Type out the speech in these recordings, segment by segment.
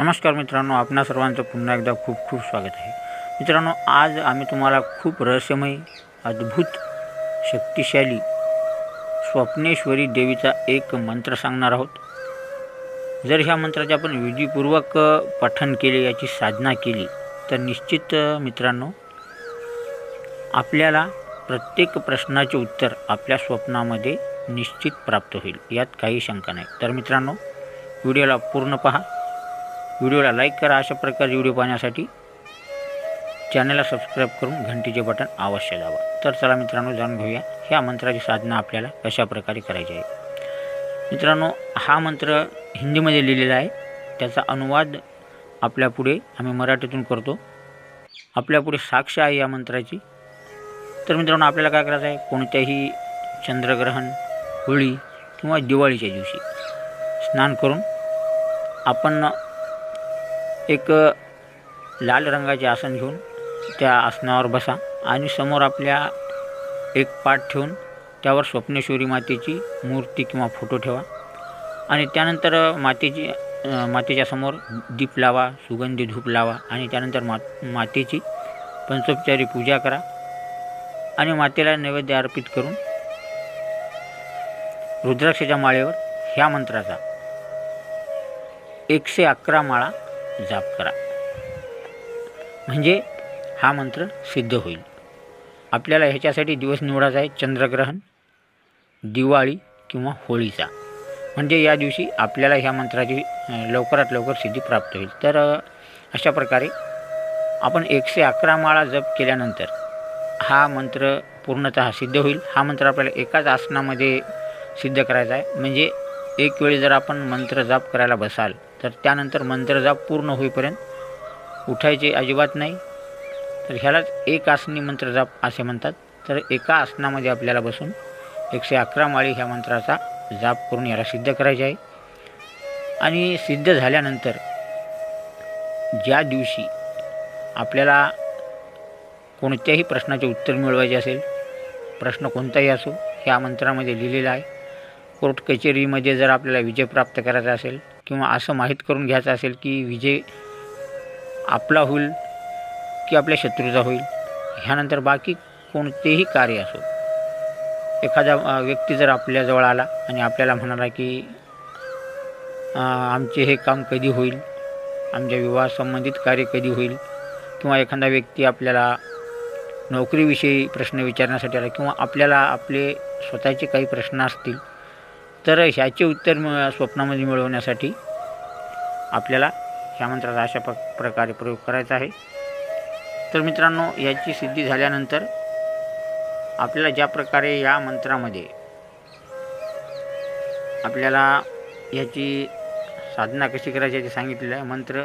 नमस्कार मित्रांनो आपणा सर्वांचं पुन्हा एकदा खूप खूप स्वागत आहे. मित्रांनो आज आम्ही तुम्हाला खूप रहस्यमय अद्भुत शक्तिशाली स्वप्नेश्वरी देवीचा एक मंत्र सांगणार आहोत. जर ह्या मंत्राचे आपण विधीपूर्वक पठण केले याची साधना केली तर निश्चित मित्रांनो आपल्याला प्रत्येक प्रश्नाचे उत्तर आपल्या स्वप्नामध्ये निश्चित प्राप्त होईल यात काही शंका नाही. तर मित्रांनो व्हिडिओला पूर्ण पहा. व्हिडिओला लाईक करा अशा प्रकारचे व्हिडिओ पाहण्यासाठी चॅनलला सबस्क्राईब करून घंटीचे बटन अवश्य दाबा. तर चला मित्रांनो जाणून घेऊया ह्या मंत्राची साधना आपल्याला कशा प्रकारे करायची आहे. मित्रांनो हा मंत्र हिंदीमध्ये लिहिलेला आहे. त्याचा अनुवाद आपल्यापुढे आम्ही मराठीतून करतो. आपल्यापुढे साक्ष आहे या मंत्राची. तर मित्रांनो आपल्याला काय करायचं आहे? कोणत्याही चंद्रग्रहण होळी किंवा दिवाळीच्या दिवशी स्नान करून आपण एक लाल रंगाचे आसन घेऊन त्या आसनावर बसा आणि समोर आपल्या एक पाठ ठेवून त्यावर स्वप्नेश्वरी मातेची मूर्ती किंवा फोटो ठेवा. आणि त्यानंतर मातेची मातेच्या समोर दीप लावा सुगंधी धूप लावा आणि त्यानंतर मा मातेची पंचोपचारी पूजा करा आणि मातेला नैवेद्य अर्पित करून रुद्राक्षाच्या माळेवर ह्या मंत्राचा एकशे अकरा माळा जाप करा. म्हणजे हा मंत्र सिद्ध होईल. आपल्याला ह्याच्यासाठी दिवस निवडायचा आहे चंद्रग्रहण दिवाळी किंवा होळीचा. म्हणजे या दिवशी आपल्याला ह्या मंत्राची लवकरात लवकर सिद्धी प्राप्त होईल. तर अशा प्रकारे आपण एकशे अकरा माळा जप केल्यानंतर हा मंत्र पूर्णतः सिद्ध होईल. हा मंत्र आपल्याला एकाच आसनामध्ये सिद्ध करायचा आहे. म्हणजे एक वेळी जर आपण मंत्र जाप करायला बसाल तर त्यानंतर मंत्रजाप पूर्ण होईपर्यंत उठायचे अजिबात नाही. तर ह्यालाच एक आसनी मंत्र जाप असे म्हणतात. तर एका आसनामध्ये आपल्याला बसून एकशे अकरा माळी ह्या मंत्राचा जाप करून याला सिद्ध करायचे आहे. आणि सिद्ध झाल्यानंतर ज्या दिवशी आपल्याला कोणत्याही प्रश्नाचे उत्तर मिळवायचे असेल प्रश्न कोणताही असो ह्या मंत्रामध्ये लिहिलेला आहे. कोर्ट कचेरीमध्ये जर आपल्याला विजय प्राप्त करायचा असेल किंवा असं माहीत करून घ्यायचं असेल की विजय आपला होईल की आपल्या शत्रूचा होईल ह्यानंतर बाकी कोणतेही कार्य असो. एखादा व्यक्ती जर आपल्याजवळ आला आणि आपल्याला म्हणाला की आमचे हे काम कधी होईल? आमच्या विवाहासंबंधित कार्य कधी होईल? किंवा एखादा व्यक्ती आपल्याला नोकरीविषयी प्रश्न विचारण्यासाठी आला किंवा आपल्याला आपले स्वतःचे काही प्रश्न असतील तर ह्याचे उत्तर म स्वप्नामध्ये मिळवण्यासाठी आपल्याला ह्या मंत्राचा अशा प प्रकारे प्रयोग करायचा आहे. तर मित्रांनो याची सिद्धी झाल्यानंतर आपल्याला ज्या प्रकारे या मंत्रामध्ये आपल्याला याची साधना कशी करायची याची सांगितलेलं आहे. मंत्र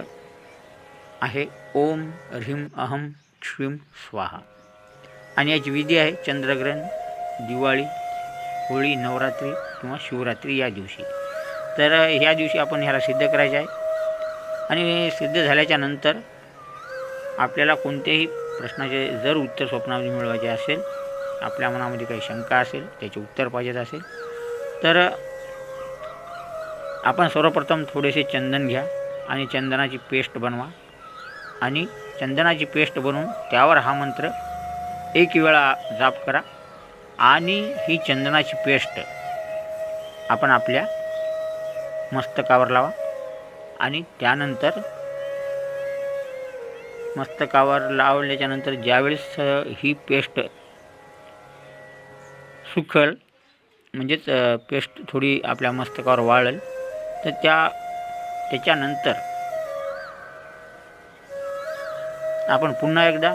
आहे ओम ह्रीम अहम श्रीम स्वाहा. आणि याची विधी आहे चंद्रग्रहण दिवाळी होळी नवरात्री किंवा शिवरात्री या दिवशी. तर ह्या दिवशी आपण ह्याला सिद्ध करायचं आहे. आणि सिद्ध झाल्याच्यानंतर आपल्याला कोणत्याही प्रश्नाचे जर उत्तर स्वप्नामध्ये मिळवायचे असेल आपल्या मनामध्ये काही शंका असेल त्याचे उत्तर पाहिजेत असेल तर आपण सर्वप्रथम थोडेसे चंदन घ्या आणि चंदनाची पेस्ट बनवा. आणि चंदनाची पेस्ट बनवून त्यावर हा मंत्र एक वेळा जाप करा. आणि ही चंदनाची पेस्ट आपण आपल्या मस्तकावर लावा. आणि त्यानंतर मस्तकावर लावल्याच्यानंतर ज्यावेळेस ही पेस्ट सुखल म्हणजेच पेस्ट थोडी आपल्या मस्तकावर वाळेल तर त्या त्याच्यानंतर आपण पुन्हा एकदा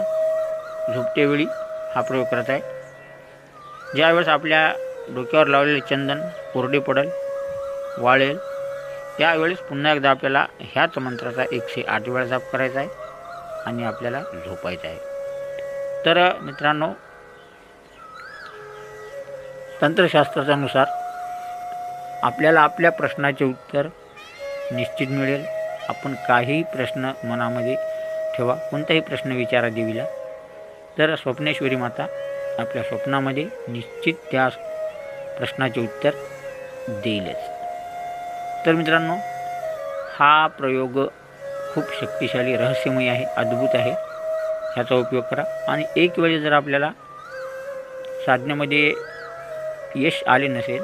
झोपतेवेळी हा प्रयोग करत आहे. ज्यावेळेस आपल्या डोक्यावर लावलेले चंदन कोरडे पडेल वाळेल त्यावेळेस पुन्हा एकदा आपल्याला ह्याच मंत्राचा एकशे आठ वेळा जाप करायचा आहे आणि आपल्याला झोपायचं आहे. तर मित्रांनो तंत्रशास्त्राच्यानुसार आपल्याला आपल्या प्रश्नाचे उत्तर निश्चित मिळेल. आपण काहीही प्रश्न मनामध्ये ठेवा कोणताही प्रश्न विचारा देवीला. तर स्वप्नेश्वरी माता आपल्या स्वप्नामध्ये निश्चित त्या प्रश्नाचे उत्तर देईलच. तर मित्रांनो हा प्रयोग खूप शक्तिशाली रहस्यमय आहे अद्भुत आहे. ह्याचा उपयोग करा. आणि एक वेळी जर आपल्याला साधनेमध्ये यश आले नसेल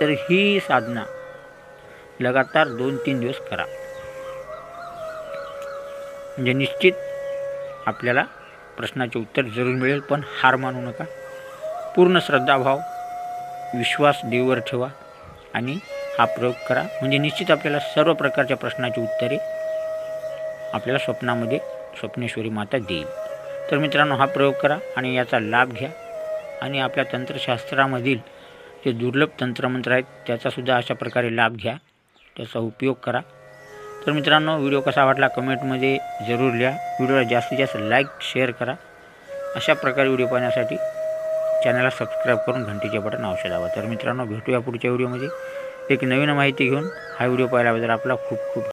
तर ही साधना लगातार दोन तीन दिवस करा. म्हणजे निश्चित आपल्याला प्रश्नाचे उत्तर जरूर मिळेल पण हार मानू नका. पूर्ण श्रद्धाभाव विश्वास देवर ठेवा आणि हा प्रयोग करा. म्हणजे निश्चित आपल्याला सर्व प्रकारच्या प्रश्नाची उत्तरे आपल्याला स्वप्नामध्ये स्वप्नेश्वरी माता देईल. तर मित्रांनो हा प्रयोग करा आणि याचा लाभ घ्या. आणि आपल्या तंत्रशास्त्रामधील जे दुर्लभ तंत्रमंत्र आहेत त्याचासुद्धा अशा प्रकारे लाभ घ्या. त्याचा उपयोग करा. तर मित्रांनो व्हिडिओ कसा वाटला कमेंटमध्ये जरूर लिहा. व्हिडिओला जास्तीत जास्त लाईक शेअर करा. अशा प्रकारे व्हिडिओ पाहण्यासाठी चॅनलला सबस्क्राईब करून घंटीचे बटन अवश्य दाबा. तर मित्रांनो भेटूया पुढच्या व्हिडिओमध्ये. एक नवीन माहिती घेऊन हा व्हिडिओ पाहिल्याबद्दल आपला खूप खूप